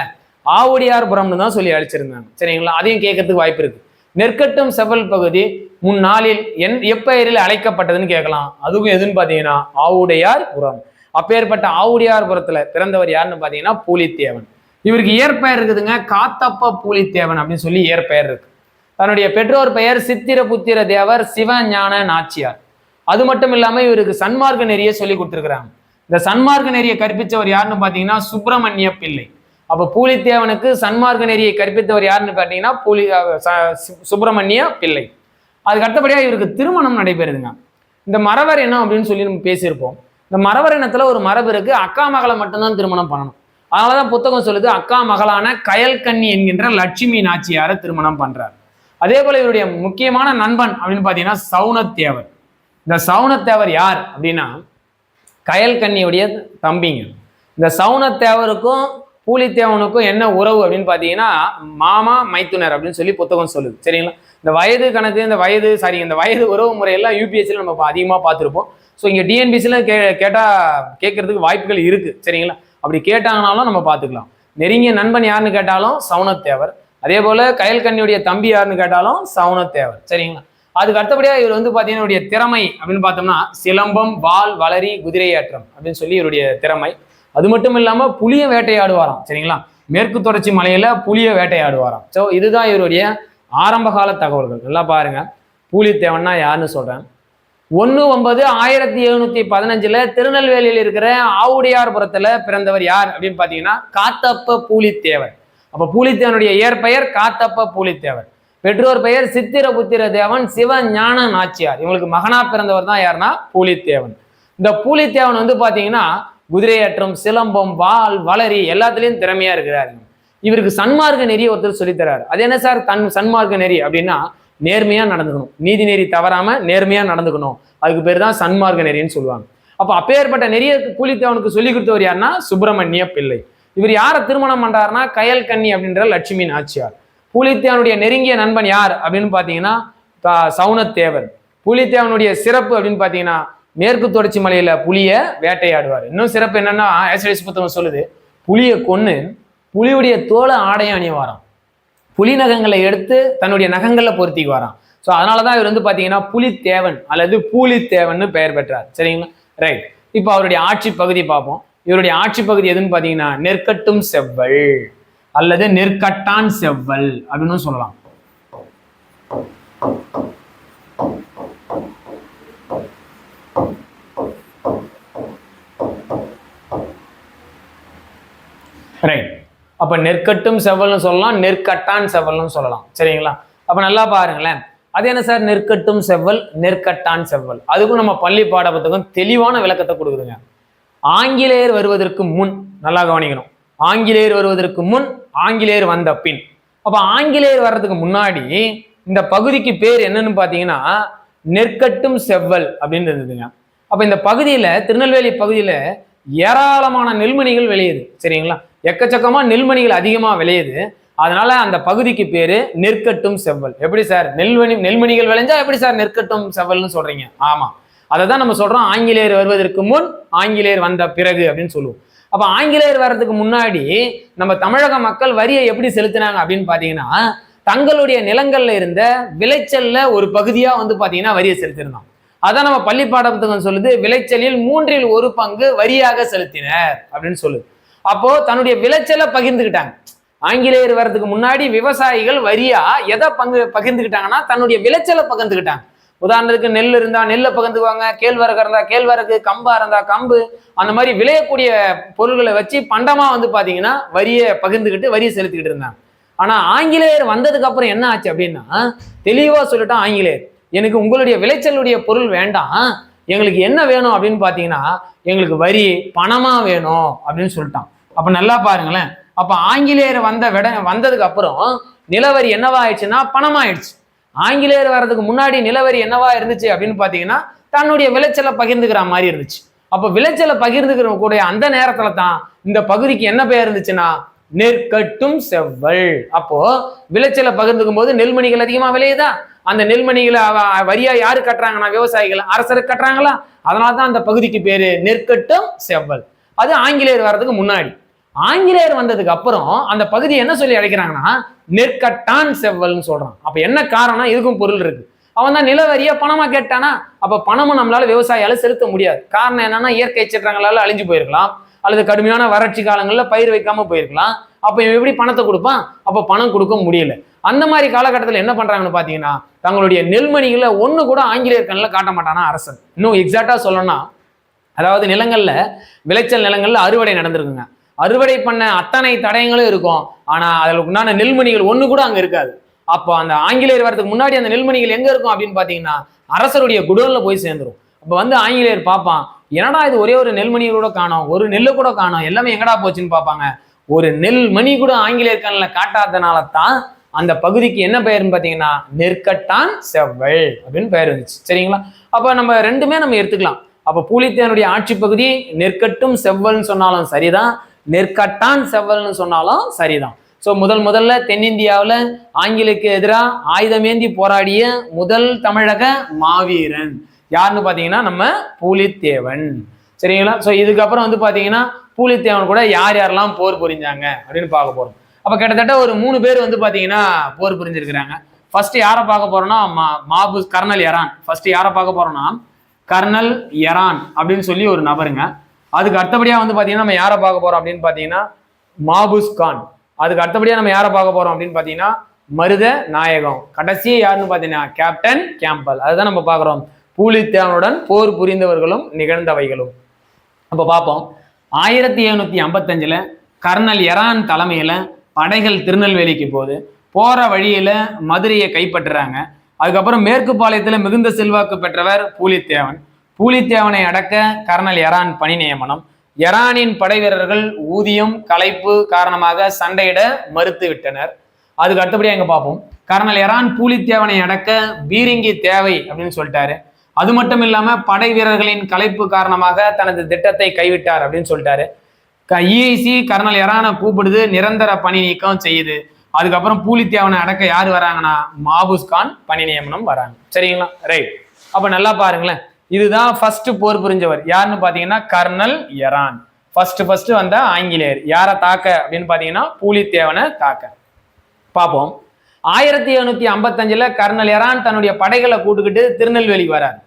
ஆவுடியார்புரம்னு தான் சொல்லி அழிச்சிருந்தாங்க. சரிங்களா? அதையும் கேட்கறதுக்கு வாய்ப்பு இருக்கு. நெற்கட்டும் செவல் பகுதி முன்னாளில் என் எப்பெயரில் அழைக்கப்பட்டதுன்னு கேட்கலாம். அதுவும் எதுன்னு பார்த்தீங்கன்னா ஆவுடையார்புரம். அப்பேற்பட்ட ஆவுடையார்புரத்துல பிறந்தவர் யாருன்னு பார்த்தீங்கன்னா பூலித்தேவன். இவருக்கு இயற்பெயர் இருக்குதுங்க காத்தப்ப பூலித்தேவன் அப்படின்னு சொல்லி இயற்பெயர் இருக்கு. தன்னுடைய பெற்றோர் பெயர் சித்திர புத்திர தேவர் சிவஞான நாச்சியார். அது மட்டும் இல்லாமல் இவருக்கு சன்மார்க்க நெறிய சொல்லி கொடுத்துருக்குறாங்க. இந்த சன்மார்க்க நெறியை கற்பித்தவர் யாருன்னு பார்த்தீங்கன்னா சுப்பிரமணிய பிள்ளை. அப்ப பூலித்தேவனுக்கு சன்மார்க்க நெறியை கற்பித்தவர் யாருன்னு பார்த்தீங்கன்னா பூலி ச- சுப்பிரமணிய பிள்ளை. அதுக்கு அடுத்தபடியாக இவருக்கு திருமணம் நடைபெறுதுங்க. இந்த மரவர் இனம் அப்படின்னு சொல்லி நம்ம பேசியிருப்போம். இந்த மரவர் இனத்துல ஒரு மரபு இருக்கு அக்கா மகளை மட்டும்தான் திருமணம் பண்ணணும். அதனாலதான் புத்தகம் சொல்லுது அக்கா மகளான கயல்கன்னி என்கின்ற லட்சுமி நாச்சியாரை திருமணம் பண்றார். அதே போல இவருடைய முக்கியமான நண்பன் அப்படின்னு பார்த்தீங்கன்னா சவுனத்தேவர். இந்த சவுனத்தேவர் யார் அப்படின்னா கயல்கன்னியுடைய தம்பிங்க. இந்த சவுனத்தேவருக்கும் பூலித்தேவனுக்கும் என்ன உறவு அப்படின்னு பார்த்தீங்கன்னா மாமா மைத்துனர் அப்படின்னு சொல்லி புத்தகம் சொல்லுது. சரிங்களா? இந்த வயது கணக்கு இந்த வயது சாரி இந்த வயது உறவு முறையெல்லாம் யூபிஎஸ்சியில் நம்ம அதிகமாக பார்த்துருப்போம். ஸோ இங்கே டிஎன்பிசியில் கே கேட்டால் கேட்கறதுக்கு வாய்ப்புகள் இருக்குது சரிங்களா? அப்படி கேட்டாங்கனாலும் நம்ம பார்த்துக்கலாம். நெருங்கிய நண்பன் யாருன்னு கேட்டாலும் சவுனத்தேவர். அதே போல் கயல் கண்ணியுடைய தம்பி யாருன்னு கேட்டாலும் சவுனத்தேவர். சரிங்களா? அதுக்கு அடுத்தபடியாக இவர் வந்து பார்த்தீங்கன்னா இவருடைய திறமை அப்படின்னு பார்த்தோம்னா சிலம்பம் வால் வளரி குதிரையாற்றம் அப்படின்னு சொல்லி இவருடைய திறமை. அது மட்டும் இல்லாமல் புளிய வேட்டையாடுவாராம் சரிங்களா? மேற்கு தொடர்ச்சி மலையில புளிய வேட்டையாடுவாராம். ஸோ இதுதான் இவருடைய ஆரம்ப கால தகவல்கள். நல்லா பாருங்க. பூலித்தேவன்னா யாருன்னு சொல்றேன். ஒன்று ஒன்பது ஆயிரத்தி எழுநூத்தி பதினஞ்சுல திருநெல்வேலியில் இருக்கிற ஆவுடையார்புரத்துல பிறந்தவர் யார் அப்படின்னு பார்த்தீங்கன்னா காத்தப்ப பூலித்தேவர். அப்ப பூலித்தேவனுடைய இயற்பெயர் காத்தப்ப பூலித்தேவர். பெற்றோர் பெயர் சித்திரபுத்திர தேவன் சிவஞான நாச்சியார். இவங்களுக்கு மகனா பிறந்தவர் தான் யாருன்னா பூலித்தேவன். இந்த பூலித்தேவன் வந்து பாத்தீங்கன்னா குதிரையேற்றம் சிலம்பம் வால் வளரி எல்லாத்துலேயும் திறமையா இருக்கிறாரு. இவருக்கு சன்மார்க்க நெறிய ஒருத்தர் சொல்லித்தராரு அது என்ன சார்? தன் சன்மார்க்க நெறி அப்படின்னா நேர்மையா நடந்துக்கணும். நீதி நெறி தவறாம நேர்மையா நடந்துக்கணும். அதுக்கு பேர் தான் சன்மார்க்க நெறின்னு சொல்லுவாங்க. அப்ப அப்பேற்பட்ட நெறிய கூலித்தவனுக்கு சொல்லி கொடுத்தவர் யாருன்னா? சுப்பிரமணிய பிள்ளை. இவர் யாரை திருமணம் பண்றாருன்னா? கயல் கன்னி அப்படின்ற லட்சுமி நாச்சியார் பூலித்தேவனுடைய நெருங்கிய நண்பன் யார் அப்படின்னு பார்த்தீங்கன்னா சவுனத்தேவர் பூலித்தேவனுடைய சிறப்பு அப்படின்னு பார்த்தீங்கன்னா மேற்கு தொடர்ச்சி மலையில புலிய வேட்டையாடுவார். இன்னும் சிறப்பு என்னன்னா ஆசிரியர் புத்தகம் சொல்லுது புலியை கொன்னு புலியுடைய தோலை ஆடை அணிவாராம். புலி நகங்களை எடுத்து தன்னுடைய நகங்கள்ல பொருத்திக்குவாராம் ஸோ அதனால தான் இவர் வந்து பார்த்தீங்கன்னா புலித்தேவன் அல்லது பூலித்தேவன்னு பெயர் பெற்றார். சரிங்களா? ரைட் இப்போ அவருடைய ஆட்சி பகுதி பார்ப்போம். இவருடைய ஆட்சி பகுதி எதுன்னு பார்த்தீங்கன்னா நெற்கட்டும் செவ்வல் அல்லது நெற்கட்டான் செவ்வல் அப்படின்னு சொல்லலாம் ரைட் அப்போ நெற்கட்டும் செவ்வல்னு சொல்லலாம் நெற்கட்டான் செவ்வல்னு சொல்லலாம். சரிங்களா? அப்போ நல்லா பாருங்களேன். அது என்ன சார்? நெற்கட்டும் செவ்வல் நெற்கட்டான் செவ்வல். அதுக்கும் நம்ம பள்ளி பாட புத்தகம் தெளிவான விளக்கத்தை கொடுக்குதுங்க. ஆங்கிலேயர் வருவதற்கு முன் நல்லா கவனிக்கணும். ஆங்கிலேயர் வருவதற்கு முன் ஆங்கிலேயர் வந்த பின். அப்போ ஆங்கிலேயர் வர்றதுக்கு முன்னாடி இந்த பகுதிக்கு பேர் என்னன்னு பார்த்தீங்கன்னா நெற்கட்டும் செவ்வல் அப்படின்னு இருந்ததுங்க. அப்போ இந்த பகுதியில் திருநெல்வேலி பகுதியில் ஏராளமான நெல்மணிகள் வெளியுது. சரிங்களா? எக்கச்சக்கமா நெல்மணிகள் அதிகமா விளையுது. அதனால அந்த பகுதிக்கு பேரு நெற்கட்டும் செவ்வல். எப்படி சார்? நெல்மணி நெல்மணிகள் விளைஞ்சா எப்படி சார் நெற்கட்டும் செவ்வல்னு சொல்றீங்க? ஆமா. அதை தான் நம்ம சொல்றோம் ஆங்கிலேயர் வருவதற்கு முன் ஆங்கிலேயர் வந்த பிறகு அப்படின்னு சொல்லுவோம். அப்ப ஆங்கிலேயர் வர்றதுக்கு முன்னாடி நம்ம தமிழக மக்கள் வரியை எப்படி செலுத்தினாங்க அப்படின்னு பாத்தீங்கன்னா தங்களுடைய நிலங்கள்ல இருந்த விளைச்சல்ல ஒரு பகுதியா வந்து பாத்தீங்கன்னா வரியை செலுத்தியிருந்தோம். அதான் நம்ம பள்ளி பாடத்துக்கு சொல்லுது விளைச்சலில் மூன்றில் ஒரு பங்கு வரியாக செலுத்தினர் அப்படின்னு சொல்லுது. அப்போ தன்னுடைய விளைச்சலை பகிர்ந்துக்கிட்டாங்க ஆங்கிலேயர் வர்றதுக்கு முன்னாடி விவசாயிகள் வரியா எதை பங்கு பகிர்ந்துக்கிட்டாங்கன்னா தன்னுடைய விளைச்சலை பகிர்ந்துக்கிட்டாங்க உதாரணத்துக்கு நெல் இருந்தா நெல்லை பகிர்ந்துக்குவாங்க கேழ்வரகு இருந்தா கேழ்வரகு கம்பா இருந்தா கம்பு அந்த மாதிரி விளையக்கூடிய பொருள்களை வச்சு பண்டமா வந்து பாத்தீங்கன்னா வரியை பகிர்ந்துக்கிட்டு வரியை செலுத்திக்கிட்டு இருந்தாங்க. ஆனா ஆங்கிலேயர் வந்ததுக்கு அப்புறம் என்ன ஆச்சு அப்படின்னா தெளிவா சொல்லிட்டான் ஆங்கிலேயர். எனக்கு உங்களுடைய விளைச்சலுடைய பொருள் வேண்டாம். எங்களுக்கு என்ன வேணும் அப்படின்னு பாத்தீங்கன்னா எங்களுக்கு வரி பணமா வேணும் அப்படின்னு சொல்லிட்டான். அப்ப நல்லா பாருங்களேன். அப்ப ஆங்கிலேயர் வந்த விட வந்ததுக்கு அப்புறம் நிலவரி என்னவா ஆயிடுச்சுன்னா பணமாயிடுச்சு. ஆங்கிலேயர் வர்றதுக்கு முன்னாடி நிலவரி என்னவா இருந்துச்சு அப்படின்னு பாத்தீங்கன்னா தன்னுடைய விளைச்சலை பகிர்ந்துக்கிற மாதிரி இருந்துச்சு. அப்ப விளைச்சலை பகிர்ந்துக்கிற கூட அந்த நேரத்துல தான் இந்த பகுதிக்கு என்ன பெயர் இருந்துச்சுன்னா நெற்கட்டும் செவ்வல். அப்போ விளைச்சலை பகிர்ந்துக்கும் போது நெல்மணிகள் அதிகமா விளையுதா? அந்த நெல்மணிகளை வரியா யாரு கட்டுறாங்கன்னா விவசாயிகள் அரசருக்கு கட்டுறாங்களா? அதனால தான் அந்த பகுதிக்கு பேரு நெற்கட்டும் செவ்வல். அது ஆங்கிலேயர் வர்றதுக்கு முன்னாடி. ஆங்கிலேயர் வந்ததுக்கு அப்புறம் அந்த பகுதியை என்ன சொல்லி அழைக்கிறாங்கன்னா நெற்கட்டான் செவ்வல்னு சொல்றான். அப்ப என்ன காரணம் இதுக்கும் பொருள் இருக்கு. அவன் தான் நிலவரிய பணமா கேட்டானா அப்ப பணமும் நம்மளால விவசாயால செலுத்த முடியாது. காரணம் என்னன்னா இயற்கை சீற்றங்களால அழிஞ்சு போயிருக்கலாம். அல்லது கடுமையான வறட்சி காலங்களில் பயிர் வைக்காம போயிருக்கலாம். அப்ப இவன் எப்படி பணத்தை கொடுப்பான்? அப்ப பணம் கொடுக்க முடியல. அந்த மாதிரி காலகட்டத்தில் என்ன பண்றாங்கன்னு பாத்தீங்கன்னா தங்களுடைய நெல்மணிகளை ஒண்ணு கூட ஆங்கிலேயர் கண்ணில் காட்ட மாட்டானா அரசன். இன்னும் எக்ஸாக்டா சொல்லணும்னா அதாவது நிலங்கள்ல விளைச்சல் நிலங்கள்ல அறுவடை நடந்திருக்குங்க. அறுவடை பண்ண அத்தனை தடயங்களும் இருக்கும். ஆனா அதில் உண்டான நெல்மணிகள் ஒண்ணு கூட அங்க இருக்காது. அப்போ அந்த ஆங்கிலேயர் வரதுக்கு முன்னாடி அந்த நெல்மணிகள் எங்க இருக்கும் அப்படின்னு பாத்தீங்கன்னா அரசருடைய குடோன்ல போய் சேர்ந்துரும். அப்ப வந்து ஆங்கிலேயர் பார்ப்பான் என்னடா இது ஒரே ஒரு நெல்மணி கூட ஒரு நெல்லு கூட காணும் எல்லாமே எங்கடா போச்சுன்னு பார்ப்பாங்க. ஒரு நெல் மணி கூட ஆங்கிலேயர் கண்ணில் காட்டாதனால தான் அந்த பகுதிக்கு என்ன பெயர்னு பார்த்தீங்கன்னா நெற்கட்டான் செவ்வல் அப்படின்னு பெயர் இருந்துச்சு சரிங்களா? அப்போ நம்ம ரெண்டுமே நம்ம எடுத்துக்கலாம். அப்போ பூலித்தேனுடைய ஆட்சி பகுதி நெற்கட்டும் செவ்வல்னு சொன்னாலும் சரிதான். நெற்கட்டான் செவ்வல்னு சொன்னாலும் சரிதான். ஸோ முதல் முதல்ல தென்னிந்தியாவில் ஆங்கிலுக்கு எதிராக ஆயுதமேந்தி போராடிய முதல் தமிழக மாவீரன். யாருன்னு பார்த்தீங்கன்னா நம்ம பூலித்தேவன். சரிங்களா? ஸோ இதுக்கப்புறம் வந்து பார்த்தீங்கன்னா பூலித்தேவன் கூட யார் யாரெல்லாம் போர் புரிஞ்சாங்க அப்படின்னு பார்க்க போகிறோம் அப்போ கிட்டத்தட்ட ஒரு மூணு பேர் வந்து பார்த்தீங்கன்னா போர் புரிஞ்சிருக்கிறாங்க. ஃபர்ஸ்ட் யாரை பார்க்க போறோம்னா மா மாபூஸ் கர்னல் எரான். ஃபர்ஸ்ட் யாரை பார்க்க போறோம்னா கர்னல் எரான் அப்படின்னு சொல்லி ஒரு நபருங்க. அதுக்கு அடுத்தபடியாக வந்து பார்த்தீங்கன்னா நம்ம யாரை பார்க்க போகிறோம் அப்படின்னு பார்த்தீங்கன்னா மாபூஸ் கான். அதுக்கு அடுத்தபடியாக நம்ம யாரை பார்க்க போகிறோம் அப்படின்னு பார்த்தீங்கன்னா மருத நாயகம். கடைசி யாருன்னு பார்த்தீங்கன்னா கேப்டன் கேம்பல். அதுதான் நம்ம பார்க்குறோம். பூலித்தேவனுடன் போர் புரிந்தவர்களும் நிகழ்ந்தவைகளும். அப்போ பார்ப்போம். ஆயிரத்தி எழுநூற்றி ஐம்பத்தஞ்சில் கர்னல் எரான் தலைமையில் படைகள் திருநெல்வேலிக்கு போகுது. போகிற வழியில் மதுரையை கைப்பற்றுறாங்க. அதுக்கப்புறம் மேற்கு பாளையத்தில் மிகுந்த செல்வாக்கு பெற்றவர் பூலித்தேவன். பூலித்தேவனை அடக்க கர்னல் எரான் பணி நியமனம். எரானின் படை வீரர்கள் ஊதியம் களைப்பு காரணமாக சண்டையிட மறுத்து விட்டனர். அதுக்கு அடுத்தபடியாக எங்க பார்ப்போம்? கர்னல் எரான் பூலித்தேவனை அடக்க பீரிங்கி தேவை அப்படின்னு சொல்லிட்டாரு. அது மட்டும் இல்லாம படை வீரர்களின் கலைப்பு காரணமாக தனது திட்டத்தை கைவிட்டார் அப்படின்னு சொல்லிட்டாரு. இஐசி கர்னல் எரானை கூப்பிடுது நிரந்தர பணி நீக்கம் செய்யுது. அதுக்கப்புறம் பூலித்தேவனை அடக்க யார் வராங்கன்னா மாபூஸ் கான் பணி நியமனம் வராங்க. சரிங்களா? ரைட். அப்ப நல்லா பாருங்களேன். இதுதான் ஃபர்ஸ்ட் போர் புரிஞ்சவர். யாருன்னு பாத்தீங்கன்னா கர்னல் எரான். ஃபர்ஸ்ட் ஃபர்ஸ்ட் வந்த ஆங்கிலேயர். யாரை தாக்க அப்படின்னு பாத்தீங்கன்னா பூலித்தேவனை தாக்க. பார்ப்போம். ஆயிரத்தி எழுநூத்தி ஐம்பத்தஞ்சுல கர்னல் எரான் தன்னுடைய படைகளை கூட்டுக்கிட்டு திருநெல்வேலி வராரு.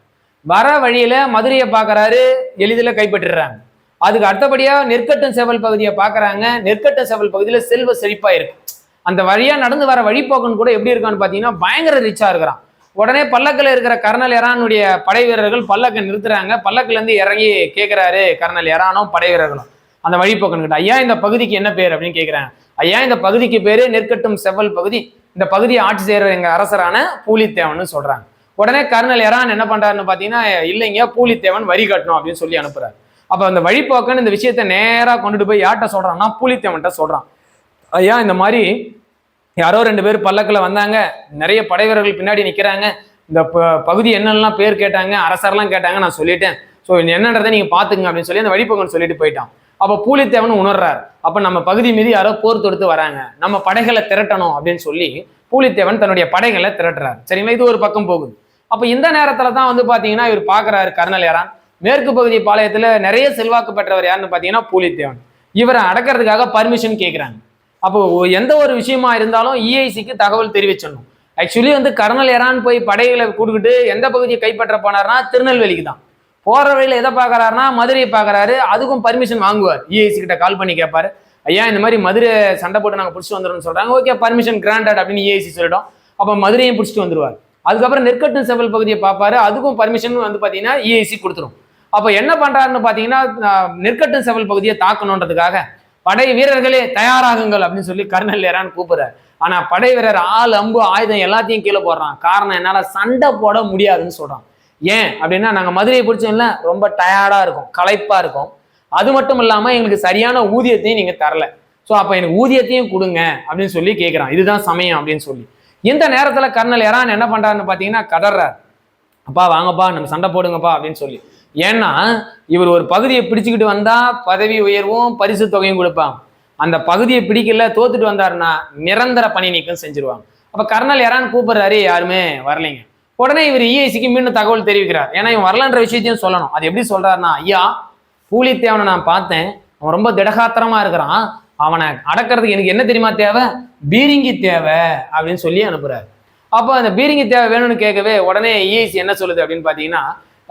வர வழியில மதுரையை பார்க்கறாரு எளிதில் கைப்பற்றிடுறாங்க. அதுக்கு அடுத்தபடியா நெற்கட்டும் செவல் பகுதியை பார்க்கறாங்க. நெற்கட்டும் செவல் பகுதியில செல்வ செழிப்பா இருக்கு. அந்த வழியா நடந்து வர வழிபோக்குன்னு கூட எப்படி இருக்கான்னு பாத்தீங்கன்னா பயங்கர ரிச்சா இருக்கிறான். உடனே பல்லக்கில் இருக்கிற கர்னல் எரானுடைய படை வீரர்கள் பல்லக்கை நிறுத்துறாங்க. பல்லக்கிலேருந்து இறங்கி கேட்குறாரு கர்னல் எரானும் படை வீரர்களும். அந்த வழிபோக்கன்கிட்ட ஐயா இந்த பகுதிக்கு என்ன பேர்? அப்படின்னு கேட்குறாங்க ஐயா இந்த பகுதிக்கு பேர் நெற்கட்டும் செவ்வல் பகுதி. இந்த பகுதியை ஆட்சி செய்கிற எங்கள் அரசரான பூலித்தேவன் சொல்கிறாங்க உடனே கர்னல் எரான் என்ன பண்ணுறாருன்னு பார்த்தீங்கன்னா இல்லைங்க பூலித்தேவன் வரி கட்டணும் அப்படின்னு சொல்லி அனுப்புறாரு. அப்போ அந்த வழிபோக்கன் இந்த விஷயத்த நேராக கொண்டுட்டு போய் யார்கிட்ட சொல்கிறான்னா பூலித்தேவன்கிட்ட சொல்கிறான் ஐயா இந்த மாதிரி யாரோ ரெண்டு பேர் பல்லக்கில் வந்தாங்க. நிறைய படைவீரர்கள் பின்னாடி நிற்கிறாங்க இந்த ப- பகுதி என்னெல்லாம் பேர் கேட்டாங்க அரசர்லாம் கேட்டாங்க நான் சொல்லிட்டேன். ஸோ என்னன்றதை நீங்கள் பார்த்துங்க அப்படின்னு சொல்லி அந்த வழிபோக்கன் சொல்லிட்டு போயிட்டான். அப்போ பூலித்தேவன் உணர்றார். அப்போ நம்ம பகுதி மீது யாரோ போர் தொடுத்து வராங்க. நம்ம படைகளை திரட்டணும் அப்படின்னு சொல்லி பூலித்தேவன் தன்னுடைய படைகளை திரட்டுறாரு. சரிங்களா? இது ஒரு பக்கம் போகுது. அப்போ இந்த நேரத்தில் தான் வந்து பார்த்தீங்கன்னா இவர் பார்க்குறாரு கர்னல் யாரான் மேற்கு பகுதி பாளையத்தில் நிறைய செல்வாக்கு பெற்றவர் யாருன்னு பார்த்தீங்கன்னா பூலித்தேவன். இவரை அடக்கிறதுக்காக பர்மிஷன் கேட்குறாங்க அப்போ எந்த ஒரு விஷயமா இருந்தாலும் இஐசிக்கு தகவல் தெரிவிச்சிடணும். ஆக்சுவலி வந்து கர்னல் எரான் போய் படைகளை கூட்டுக்கிட்டு எந்த பகுதியை கைப்பற்ற போனார்னா திருநெல்வேலிக்கு தான். போற வழியில் எதை பார்க்கறாருன்னா மதுரையை பார்க்கறாரு அதுக்கும் பர்மிஷன் வாங்குவார். இஐசி கிட்ட கால் பண்ணி கேட்பாரு ஐயா இந்த மாதிரி மதுரை சண்டை போட்டு நாங்கள் பிடிச்சிட்டு வந்துடும்னு சொல்றாங்க. ஓகே பர்மிஷன் கிராண்டட் அப்படின்னு இஐசி சொல்லிடும் அப்போ மதுரையும் பிடிச்சிட்டு வந்துருவார். அதுக்கப்புறம் நெற்கட்டும் செவல் பகுதியை பார்ப்பாரு. அதுக்கும் பர்மிஷன் வந்து பார்த்தீங்கன்னா இஐசி கொடுத்துரும். அப்போ என்ன பண்றாருன்னு பார்த்தீங்கன்னா நெற்கட்டும் செவல் பகுதியை தாக்கணுன்றதுக்காக படை வீரர்களே தயாராகுங்கள் அப்படின்னு சொல்லி கர்னல் ஏறான்னு கூப்பிடுறாரு. ஆனா படை வீரர் ஆள் அம்பு ஆயுதம் எல்லாத்தையும் கீழே போடுறான். காரணம் என்னால சண்டை போட முடியாதுன்னு சொல்றான். ஏன்? அப்படின்னா நாங்க மதுரையை பிடிச்சோம்ல ரொம்ப டயர்டா இருக்கும் களைப்பா இருக்கும். அது மட்டும் இல்லாம எங்களுக்கு சரியான ஊதியத்தையும் நீங்க தரல. ஸோ அப்ப எனக்கு ஊதியத்தையும் கொடுங்க அப்படின்னு சொல்லி கேட்கிறான் இதுதான் சமயம் அப்படின்னு சொல்லி. இந்த நேரத்துல கர்னல் எரான் என்ன பண்றாருன்னு பாத்தீங்கன்னா கதறார் அப்பா வாங்கப்பா நம்ம சண்டை போடுங்கப்பா அப்படின்னு சொல்லி. ஏன்னா இவர் ஒரு பகுதியை பிடிச்சுக்கிட்டு வந்தா பதவி உயர்வும் பரிசு தொகையும் கொடுப்பான் அந்த பகுதியை பிடிக்கல தோத்துட்டு வந்தாருன்னா நிரந்தர பணி நீக்கம் செஞ்சிருவாங்க. அப்ப கர்னல் யாரான்னு கூப்பிடுறாரு யாருமே வரலைங்க. உடனே இவர் இஐசிக்கு மீண்டும் தகவல் தெரிவிக்கிறார். ஏன்னா இவன் வரலன்ற விஷயத்தையும் சொல்லணும். அது எப்படி சொல்றாருன்னா ஐயா பூலித்தேவனை நான் பார்த்தேன். அவன் ரொம்ப திடகாத்திரமா இருக்கிறான். அவனை அடக்கிறதுக்கு எனக்கு என்ன தெரியுமா தேவை? பீரிங்கி தேவை அப்படின்னு சொல்லி அனுப்புறாரு. அப்போ அந்த பீரிங்கி தேவை வேணும்னு கேட்கவே உடனே இஐசி என்ன சொல்லுது அப்படின்னு பார்த்தீங்கன்னா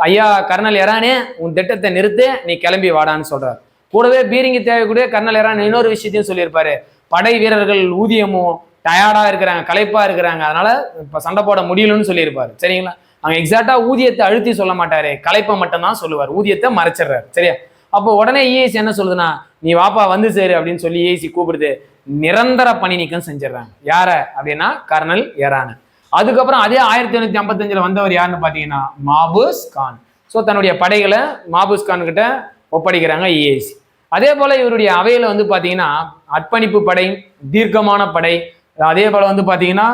ஐயா கர்னல் எரானே உன் திட்டத்தை நிறுத்து நீ கிளம்பி வாடான்னு சொல்றாரு. கூடவே பீரிங்கி தேவைக்கூடிய கர்னல் எரான் இன்னொரு விஷயத்தையும் சொல்லியிருப்பாரு. படை வீரர்கள் ஊதியமும் டயர்டாக இருக்கிறாங்க களைப்பாக இருக்கிறாங்க. அதனால இப்போ சண்டை போட முடியலன்னு சொல்லியிருப்பாரு. சரிங்களா? அவங்க எக்ஸாக்டாக ஊதியத்தை அழுத்தி சொல்ல மாட்டாரு. களைப்பை மட்டும்தான் சொல்லுவார். ஊதியத்தை மறைச்சிடுறாரு. சரியா? அப்போ உடனே இஏசி என்ன சொல்லுதுன்னா நீ வாப்பா வந்து சேரு அப்படின்னு சொல்லி இஏசி கூப்பிடுது. நிரந்தர பணி நீக்கம் செஞ்சிடுறாங்க. யார? அப்படின்னா கர்னல் எரான அதுக்கப்புறம் அதே ஆயிரத்தி எழுநூத்தி ஐம்பத்தஞ்சுல வந்தவர் யாருன்னு பாத்தீங்கன்னா மாபூஸ் கான். ஸோ தன்னுடைய படைகளை மாபூஸ் கான் கிட்ட ஒப்படைக்கிறாங்க இஏசி அதே போல இவருடைய அவையில வந்து பாத்தீங்கன்னா அர்ப்பணிப்பு படை தீர்க்கமான படை அதே போல வந்து பாத்தீங்கன்னா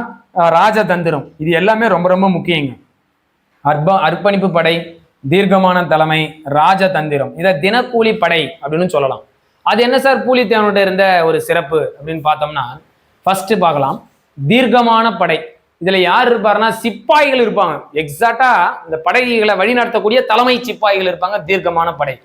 ராஜதந்திரம். இது எல்லாமே ரொம்ப ரொம்ப முக்கியங்க. அர்ப்ப அர்ப்பணிப்பு படை தீர்க்கமான தலைமை ராஜதந்திரம். இதை தினக்கூலி படை அப்படின்னு சொல்லலாம். அது என்ன சார்? பூலித்தேவனுடைய இருந்த ஒரு சிறப்பு அப்படின்னு பார்த்தோம்னா ஃபர்ஸ்ட் பார்க்கலாம். தீர்க்கமான படை. இதுல யார் இருப்பாருன்னா சிப்பாய்கள் இருப்பாங்க. எக்ஸாக்டா இந்த படைகளை வழிநடத்தக்கூடிய தலைமை சிப்பாய்கள் இருப்பாங்க. தீர்க்கமான படை.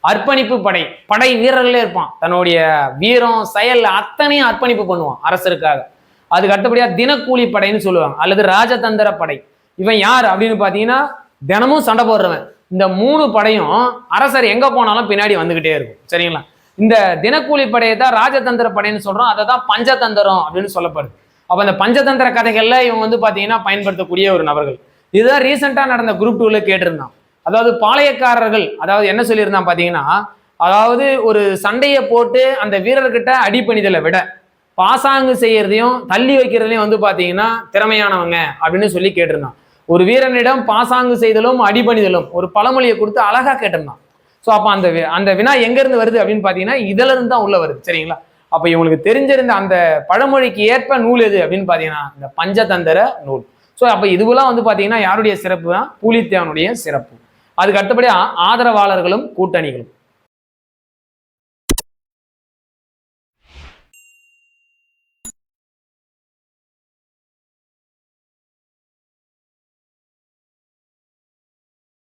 அர்ப்பணிப்பு படை. படை வீரர்களே இருப்பான். தன்னுடைய வீரம் செயல் அத்தனையும் அர்ப்பணிப்பு பண்ணுவான் அரசருக்காக. அதுக்கு அடுத்தபடியா தினக்கூலி படைன்னு சொல்லுவாங்க. அல்லது ராஜதந்திர படை. இவன் யார் அப்படின்னு பார்த்தீங்கன்னா தினமும் சண்டை போடுறவன். இந்த மூணு படையும் அரசர் எங்க போனாலும் பின்னாடி வந்துகிட்டே இருக்கும். சரிங்களா? இந்த தினக்கூலி படையை தான் ராஜதந்திர படைன்னு சொல்றோம். அதை தான் பஞ்சதந்திரம் அப்படின்னு சொல்லப்படுது. அப்போ அந்த பஞ்சதந்திர கதைகளில் இவங்க வந்து பார்த்தீங்கன்னா பயன்படுத்தக்கூடிய ஒரு நபர்கள். இதுதான் ரீசெண்டாக நடந்த குரூப் டூவில் கேட்டிருந்தான். அதாவது பாளையக்காரர்கள் அதாவது என்ன சொல்லியிருந்தான் பார்த்தீங்கன்னா அதாவது ஒரு சண்டையை போட்டு அந்த வீரர்கிட்ட அடிப்பணிதலை விட பாசாங்கு செய்யறதையும் தள்ளி வைக்கிறதையும் வந்து பார்த்தீங்கன்னா திறமையானவங்க அப்படின்னு சொல்லி கேட்டிருந்தான். ஒரு வீரனிடம் பாசாங்கு செய்தலும் அடிபணிதலும் ஒரு பழமொழியை கொடுத்து அழகாக கேட்டிருந்தான். ஸோ அப்போ அந்த வி- அந்த வினா எங்கேருந்து வருது அப்படின்னு பார்த்தீங்கன்னா இதுலேருந்து தான் உள்ளே வருது. சரிங்களா? அப்போ இவங்களுக்கு தெரிஞ்சிருந்த அந்த பழமொழிக்கு ஏற்ப நூல் எது அப்படின்னு பார்த்தீங்கன்னா இந்த பஞ்சதந்திர நூல். ஸோ அப்போ இதுவெல்லாம் வந்து பார்த்தீங்கன்னா யாருடைய சிறப்பு தான் பூலித்தேவனுடைய சிறப்பு. அதுக்கு அடுத்தபடி ஆதரவாளர்களும் கூட்டணிகளும்.